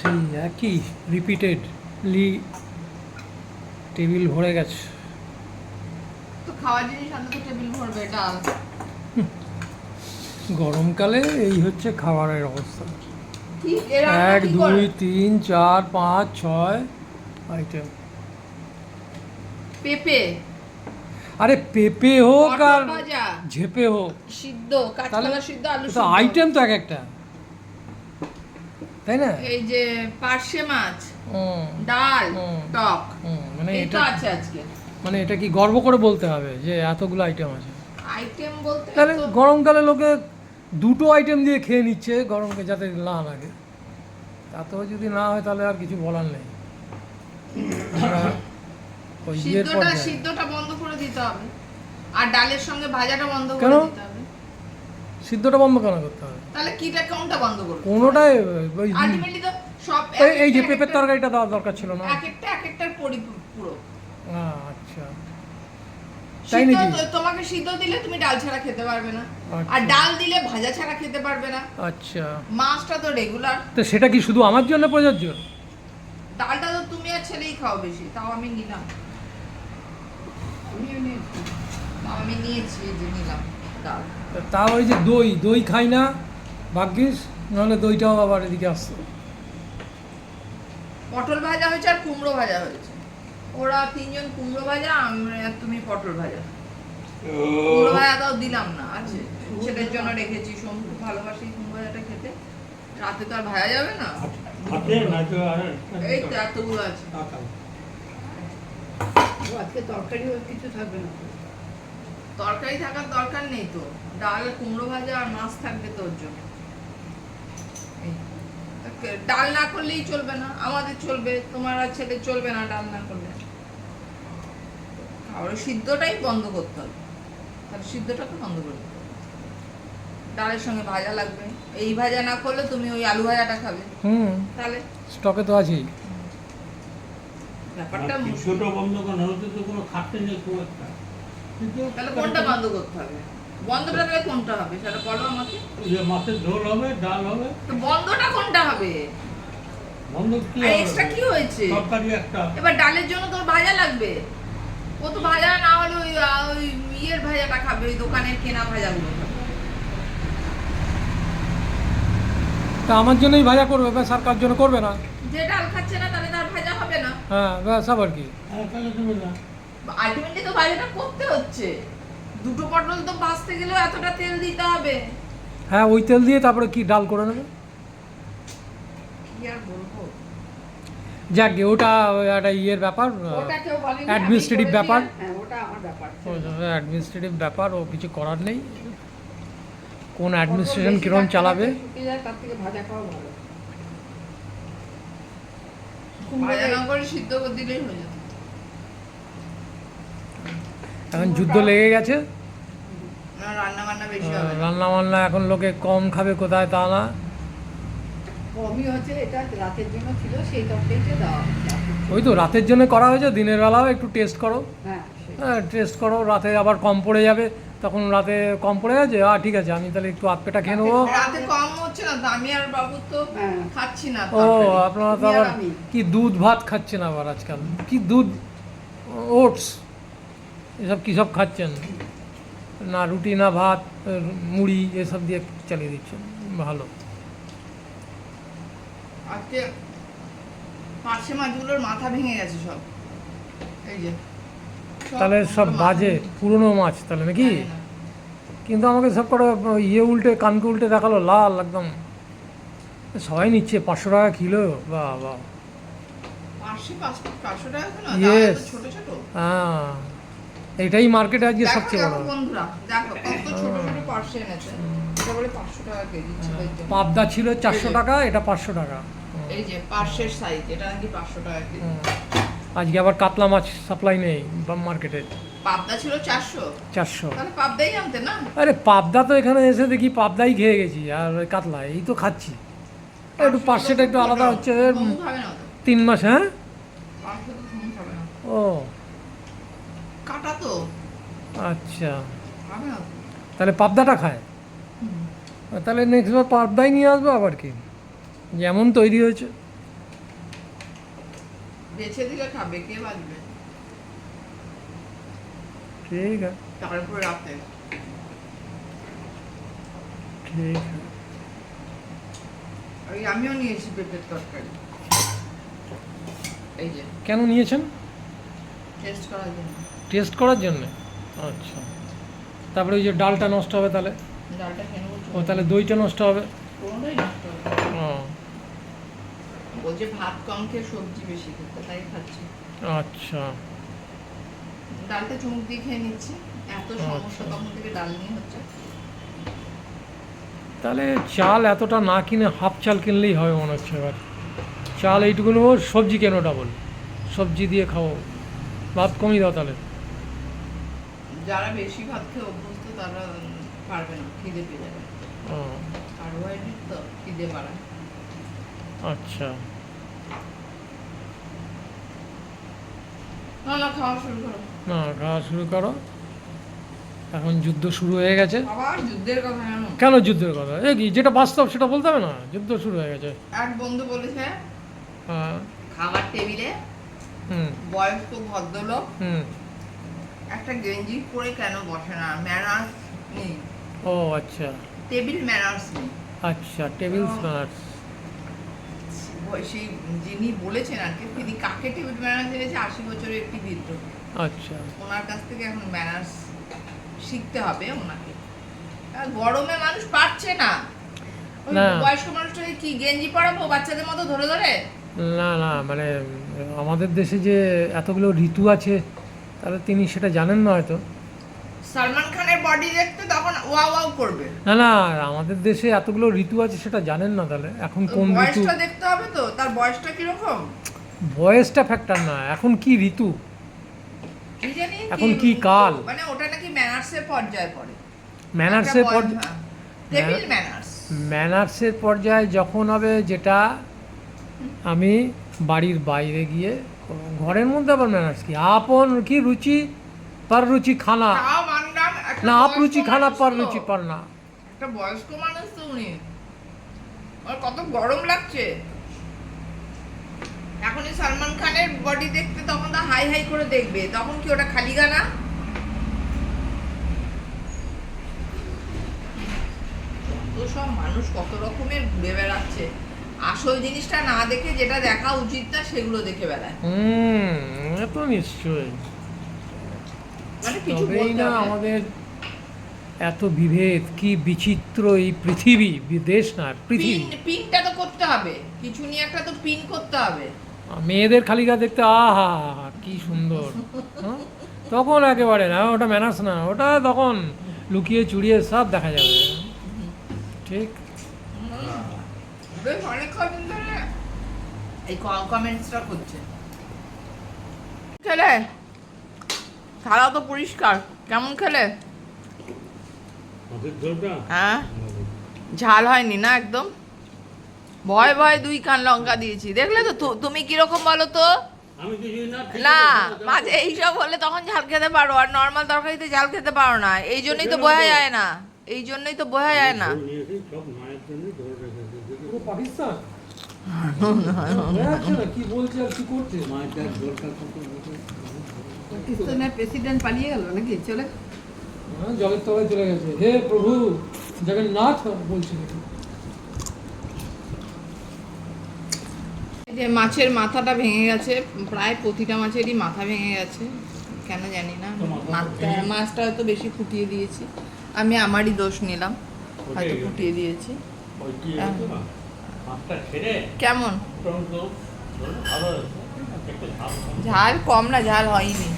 সেই একই repeatedly table ভরে গেছে। তো খাওয়ার জিনিস টেবিল ভরবে ডাল গরমকালে এই হচ্ছে খাবারের অবস্থা। এক দুই তিন চার পাঁচ ছয় আইটেম পেঁপে। আরে পেঁপে হোক আর ঝেপে হোক। সিদ্ধ কাঁচকলা সিদ্ধ আলু সিদ্ধ। আইটেম তো এক একটা। তাই না? এই যে পার্শে মাছ হুম, ডাল হুম। টক হুম, মানে এটা আছে আজকে। মানে এটা কি গর্ব করে বলতে হবে যে এতগুলো আইটেম আছে? আইটেম বলতে তাহলে গরমকালে লোকে দুটো আইটেম দিয়ে খেয়ে নিচ্ছে গরমকে যাতে না লাগে। তাতেও যদি না হয় তাহলে আর কিছু বলার নেই। সিদ্ধটা সিদ্ধটা বন্ধ করে দিতে হবে। আর ডালের সঙ্গে ভাজাটা বন্ধ করে? দিতে হবে। সিদ্ধটা বন্ধ কেন করতে হবে? তাহলে কিটা কোনটা বন্ধ করবে? কোনোটাই আলটিমেটলি তো সব এই- এই যে পেঁপের তরকারিটা দেওয়ার দরকার ছিল না? এক একটা এক একটার পরিপূরক। আচ্ছা। তাই নাকি? তো- তোমাকে সিদ্ধ দিলে তুমি ডাল ছাড়া খেতে পারবে না। আচ্ছা। আর ডাল দিলে ভাজা ছাড়া খেতে পারবে না। আচ্ছা। মাছটা তো রেগুলার তো সেটা কি শুধু আমার জন্য প্রযোজ্য? ডালটা তো তুমি আর ছেলেই খাও বেশি তাও আমি নিলাম। আমি নিয়েছি যে নিলাম। তা ওই যে দই দই খাই না ভাগ্যিস নাহলে দইটাও আবার এদিকে আসতো পটল ভাজা হয়েছে আর কুমড়ো ভাজা হয়েছে। ওরা তিনজন কুমড়ো ভাজা আমরা তুমি পটল ভাজা। কুমড়ো ভাজা তাও দিলাম না আছে। ছেলের জন্য রেখেছি সোমু ভালোবাসি কুমড়ো ভাজাটা খেতে। রাতে তো আর ভাজা যাবে না। হাতে না তো আর এই তো। এতগুলো আছে। আজকে তরকারি কিছু থাকবে না। তরকারি থাকার দরকার নেই তো। ডাল কুমড়ো ভাজা আর মাছ থাকবে তোর জন্য। ডাল না করলেই চলবে না আমাদের চলবে তোমার আর ছেলে চলবে না ডাল না করলে। আর সিদ্ধটাই বন্ধ করতে হবে। তাহলে সিদ্ধটা তো বন্ধ করে দিতে হবে। ডালের সঙ্গে ভাজা লাগবে। এই ভাজা না করলে তুমি ওই আলু ভাজাটা খাবে। হুম। তাহলে? স্টকে তো আছেই। ব্যাপারটা ছোট বন্ধ করানো হতে তো কোনো খাটতে নেই খুব একটা। তাহলে কোনটা বন্ধ করতে হবে? বন্ধটা তাহলে কোনটা হবে? সেটা বলো আমাকে। যে মাছের ঝোল হবে ডাল হবে। তো বন্ধটা কোনটা হবে? বন্ধ কি হবে? এক্সট্রা কি হয়েছে? তরকারি একটা। এবার ডালের জন্য তোর ভাজা লাগবে। ও তো ভাজা না হলে ওই ওই ইয়ের ভাজাটা খাবে ওই দোকানের কেনা ভাজাগুলো তা আমার জন্যই ভাজা করবে ব্যাস আর কার জন্য করবে না। যে ডাল খাচ্ছে না তাহলে তার ভাজা হবে না। হ্যাঁ ব্যাস আবার কি। হ্যাঁ তাহলে তুমি না। আলটিমেটলি তো ভাজাটা করতে হচ্ছে। দুটো পটল তো ভাজতে গেলেও এতটা তেল দিতে হবে। হ্যাঁ ওই তেল দিয়ে তারপরে কি ডাল করে নেবে? কি আর বলব? যাক গে, ওটা ওই একটা ইয়ের ব্যাপার করেছি, ব্যাপার। হ্যাঁ ওটা আমার ব্যাপার অ্যাডমিনিস্ট্রেটিভ ব্যাপার ও কিছু করার নেই। কোন অ্যাডমিনিস্ট্রেশন বেশি কীরকম চালাবে? সিদ্ধ দিলেই হয়ে যেত। এখন যুদ্ধ লেগে গেছে। রান্না বান্না বান্না এখন লোকে কম খাবে কোথায় তা না। কমই হচ্ছে এটা রাতের জন্য ছিল সেই তরকারিতে দেওয়া ওই তো রাতের জন্য করা হয়েছে দিনের বেলাও একটু টেস্ট করো। হ্যাঁ হ্যাঁ টেস্ট করো রাতে আবার কম পড়ে যাবে। তখন রাতে কম পড়ে গেছে আর ঠিক আছে আমি তাহলে একটু আধ পেটা খেয়ে নেব। রাতে কম হচ্ছে না আমি আর বাবু তো হ্যাঁ। খাচ্ছি না ও আপনারা তো আবার। কি দুধ ভাত খাচ্ছেন আবার আজকাল? কি দুধ? ওটস। এসব কী সব খাচ্ছেন? না রুটি না ভাত মুড়ি এসব দিয়ে চালিয়ে দিচ্ছেন। ভালো। আজকে পার্শে মাছগুলোর মাথা ভেঙে গেছে সব। এই যে তাহলে সব বাজে পুরনো মাছ তাহলে নাকি? কিন্তু আমাকে সব করে ইয়ে উল্টে কানকে উল্টে দেখাল লাল একদম। সবাই নিচ্ছে পাঁচশো টাকা কিলো বা বা হ্যাঁ। এটাই মার্কেটে আজকে সবচেয়ে বড়। বন্ধুরা দেখো কত ছোট ছোট পার্শে এনেছে। এটা বলে পাঁচশো টাকা কেজি পাবদা ছিল চারশো এই যে। টাকা এটা পাঁচশো টাকা। এই যে পার্শের সাইজ এটা নাকি পাঁচশো টাকা কেজি। আজকে আবার কাতলা মাছ সাপ্লাই নেই মার্কেটে পাবদা ছিল চারশো। চারশো। তাহলে পাবদাই আনতে না? আরে পাবদা তো এখানে এসে দেখি পাবদাই খেয়ে গেছি আর ওই কাতলা এই তো খাচ্ছি। একটু পার্সেটা একটু আলাদা হচ্ছে তিন মাস হ্যাঁ? ও। কাটা তো। আচ্ছা। তাহলে পাবদাটা খায়। তাহলে নেক্সট বার পাবদাই নিয়ে আসব আবার কি? যেমন তৈরি হয়েছে। বেছে দিলে খাবে কে বাজবে ঠিক আছে। তারপরে রাতে। ঠিক আছে। ওই আমিও নিয়েছি পেঁপের তরকারি। এই যে। কেন নিয়েছেন? টেস্ট করার জন্য। টেস্ট করার জন্য? আচ্ছা। তারপরে ওই যে ডালটা নষ্ট হবে তাহলে? ও তাহলে দইটা নষ্ট হবে? বলছে ভাত কম খেয়ে সবজি বেশি খেতে তাই খাচ্ছি। আচ্ছা। ডালটা চুমুক দিয়ে খেয়ে নিচ্ছি। এত সমস্যা আচ্ছা। তখন থেকে ডাল নিয়ে হচ্ছে। তাহলে চাল এতটা না কিনে হাফ চাল কিনলেই হবে মনে হচ্ছে এবার। চাল এইটুকু নেব সবজি কেন ডাবল সবজি দিয়ে খাও ভাত কমিয়ে দাও তাহলে। যারা বেশি ভাত খেয়ে অভ্যস্ত তারা পারবে না খিদে পেয়ে যাবে। কার্বোহাইড্রেট তো খিদে বাড়ায়। আচ্ছা। না না খাওয়া শুরু করো। না খাওয়া শুরু করো। এখন যুদ্ধ শুরু হয়ে গেছে। আবার যুদ্ধের কথা কেন যুদ্ধের কথা? এ কি যেটা বাস্তব সেটা বলতে হবে না? যুদ্ধ শুরু হয়ে গেছে। এক বন্ধু বলেছে হ্যাঁ। খাবার টেবিলে হুম। বয়স্ক ভদ্রলোক হুম। একটা গেঞ্জি পরে কেন বসে না? ম্যানার্স নেই। ও আচ্ছা। টেবিল ম্যানার্স নেই। আচ্ছা টেবিল ওই সেই যিনি বলেছেন আর কি তিনি কাকে টেবিল ম্যানার্স এনেছে? আশি বছরের একটি বৃদ্ধ। আচ্ছা। ওনার কাছ থেকে এখন ম্যানার্স শিখতে হবে ওনাকে। গরমে মানুষ পারছে না। না। বয়স্ক মানুষটাকে কি গেঞ্জি পরাবো? বাচ্চাদের মতো ধরে ধরে? না না মানে আমাদের দেশে যে এতগুলো ঋতু আছে তাহলে তিনি সেটা জানেন না হয়তো। সালমান খানের বডি দেখতে তখন ওয়া ওয়াও করবে। না না আমাদের দেশে এতগুলো ঋতু আছে সেটা জানেন না তাহলে। এখন কোন ঋতু? বয়সটা দেখতে হবে তো তার বয়সটা কীরকম? বয়সটা ফ্যাক্টর না এখন কি ঋতু? এখন কি কাল? মানে ওটা নাকি ম্যানার্সের পর্যায়ে পড়ে। ম্যানার্সের একটা পর বয়- টেবিল ম্যানার্স ম্যানার্সের পর্যায়ে যখন হবে যেটা আমি বাড়ির বাইরে গিয়ে। ঘরের মধ্যে আবার ম্যানার্স কি? আপন কি রুচি? পর রুচি খানা না আপ রুচি খানা পর। রুচি পর না। একটা বয়স্ক মানুষ তো উনি। কত গরম লাগছে। এখনই সালমান খানের বডি দেখতে তখন তো হাই হাই করে দেখবে। তখন কি ওটা খালি গানা? তো সব মানুষ কত রকমের ঘুরে বেড়াচ্ছে। আসল জিনিসটা না দেখে যেটা দেখা উচিত না সেগুলো দেখে বেড়ায়। হুম তো নিশ্চয়ই। মানে কিছু বলতে না আমাদের এত বিভেদ কি বিচিত্র এই পৃথিবী বিদেশ না পৃথিবী। পিনটা তো করতে হবে। কিছু নিয়ে একটা তো পিন করতে হবে। মেয়েদের খালি গা দেখতে আহা কি সুন্দর। হ্যাঁ? তখন একেবারে না ওটা ম্যানাস না ওটা তখন লুকিয়ে চুড়িয়ে সব দেখা যাবে। ঠিক? বেশ অনেক কদিন ধরে এই কমেন্টসটা করছে। খেলে? থালা তো পরিষ্কার। কেমন খেলে? হ্যাঁ। ঝাল হয়নি না একদম? ভয় ভয় দুই কান লঙ্কা দিয়েছি। দেখলে তো তুমি কীরকম বলো তো? না মাঝে এইসব হলে তখন ঝাল খেতে পারো। আর নর্মাল তরকারিতে ঝাল খেতে পারো না। এই জন্যই তো বোঝা যায় না। এই জন্যই তো বোঝা যায় না ঝোল নিয়েছি, সব মায়ের জন্য ঝোল রেখেছি দেখি, পাকিস্তান? কি বলছে আর কি করছে? মাছের পাকিস্তানের প্রেসিডেন্ট পালিয়ে গেল নাকি? চলে। হ্যাঁ, জলের তলায় চলে গেছে। হে প্রভু জগন্নাথ বলছে যে মাছের মাথাটা ভেঙে গেছে প্রায় প্রতিটা মাছেরই মাথা ভেঙে গেছে। কেন জানি না। মাছটা হয়তো বেশি ফুটিয়ে দিয়েছি। আমি আমারই দোষ নিলাম। হয়তো ফুটিয়ে দিয়েছি। কেমন? ঝোল কম। না ঝাল হয়নি।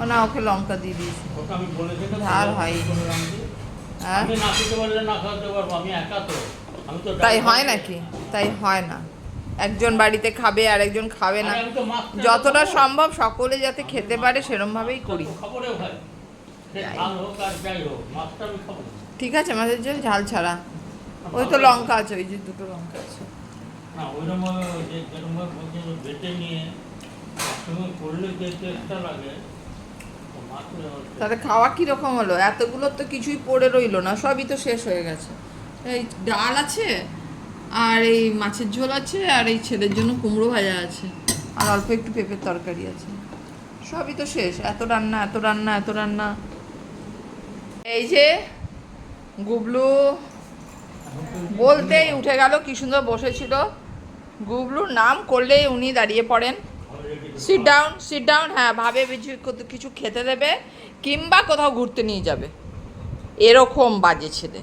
ও না ওকে লঙ্কা দিয়ে দিয়েছি। ঝাল হয়নি। হ্যাঁ? তাই হয় নাকি? তাই হয় না। একজন বাড়িতে খাবে আর একজন খাবে না। যতটা সম্ভব সকলে যাতে খেতে পারে সেরম ভাবেই করি। ঠিক আছে মাছের ঝোল ঝাল ছাড়া। ওই তো লঙ্কা আছে ওই যে দুটো লঙ্কা আছে। না ওইরকম যে যেরকম ভাবে বেটে নিয়ে একসঙ্গে করলে যে টেস্টটা লাগে তো মাছের হচ্ছে- তাহলে খাওয়া কীরকম হলো? এতগুলো তো কিছুই পড়ে রইল না সবই তো শেষ হয়ে গেছে। এই ডাল আছে আর এই মাছের ঝোল আছে আর এই ছেলের জন্য কুমড়ো ভাজা আছে আর অল্প একটু পেঁপের তরকারি আছে। সবই তো শেষ এত রান্না এত রান্না এত রান্না। এই যে গুবলু বলতেই উঠে গেল কি সুন্দর বসেছিল। গুবলুর নাম করলেই উনি দাঁড়িয়ে পড়েন। সিট ডাউন সিট ডাউন হ্যাঁ ভাবে কিছু খেতে দেবে কিংবা কোথাও ঘুরতে নিয়ে যাবে। এরকম বাজে ছেলে।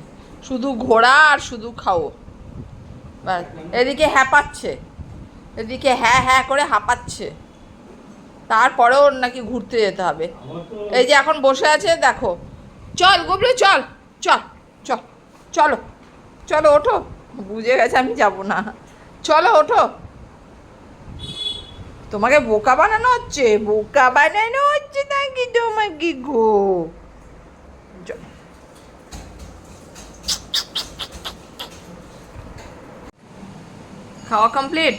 শুধু ঘোরা আর শুধু খাও এদিকে হ্যাপাচ্ছে। এদিকে হ্যাঁ হ্যাঁ করে হাঁপাচ্ছে। তারপরেও ওর নাকি ঘুরতে যেতে হবে। এই যে এখন বসে আছে, দেখো। চল, গুবলু, চল চল চল, চলো। চলো ওঠো। বুঝে গেছে আমি যাব না। চলো ওঠো। তোমাকে বোকা বানানো হচ্ছে? বোকা বানানো হচ্ছে নাকি তোমাকে গো? খাওয়া কমপ্লিট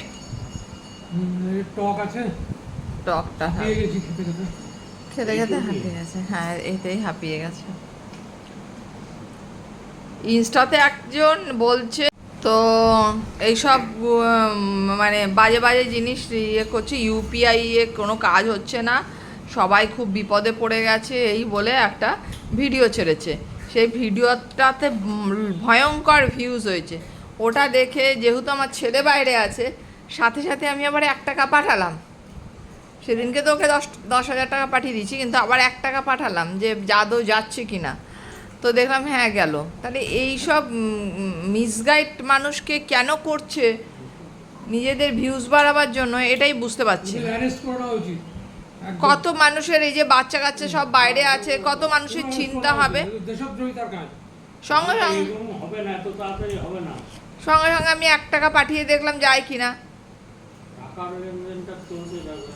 টক আছে। টকটা হ্যাঁ। খেতে খেতে। হাঁপিয়ে গেছে। হ্যাঁ এতেই হাঁপিয়ে গেছে। ইনস্টাতে একজন বলছে, তো এইসব মানে বাজে বাজে জিনিস ইয়ে করছে ইউপিআই এ কোনো কাজ হচ্ছে না, সবাই খুব বিপদে পড়ে গেছে, এই বলে একটা ভিডিও ছেড়েছে। সেই ভিডিওটাতে ভয়ঙ্কর ভিউজ হয়েছে। ওটা দেখে যেহেতু আমার ছেলে বাইরে আছে, সাথে সাথে আমি আবার এক টাকা পাঠালাম। সেদিনকে তো ওকে দশ দশ হাজার টাকা পাঠিয়ে দিয়েছি, কিন্তু আবার এক টাকা পাঠালাম যে যাদও যাচ্ছে কি না তো দেখলাম হ্যাঁ গেল। তাহলে এই সব মিসগাইড মানুষকে কেন করছে? নিজেদের ভিউজ বাড়াবার জন্য এটাই বুঝতে পারছি। কত মানুষের এই যে বাচ্চা কাচ্চা সব বাইরে আছে কত মানুষের চিন্তা হবে? সঙ্গে সঙ্গে সঙ্গে সঙ্গে আমি এক টাকা পাঠিয়ে দেখলাম যায় কি না টাকার লেনদেনটা চলতে যাবে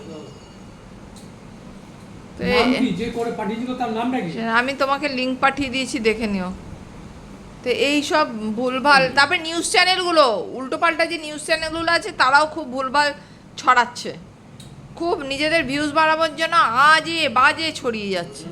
তো তো নাম এ- কি? যে করে পাঠিয়েছিল তার নামটা কি? আমি তোমাকে লিঙ্ক পাঠিয়ে দিয়েছি দেখে নিও। তো এই সব ভুলভাল তারপরে নিউজ চ্যানেলগুলো উল্টোপাল্টা যে নিউজ চ্যানেলগুলো আছে তারাও খুব ভুলভাল ছড়াচ্ছে। খুব নিজেদের ভিউজ বাড়াবার জন্য আজে বাজে ছড়িয়ে যাচ্ছে।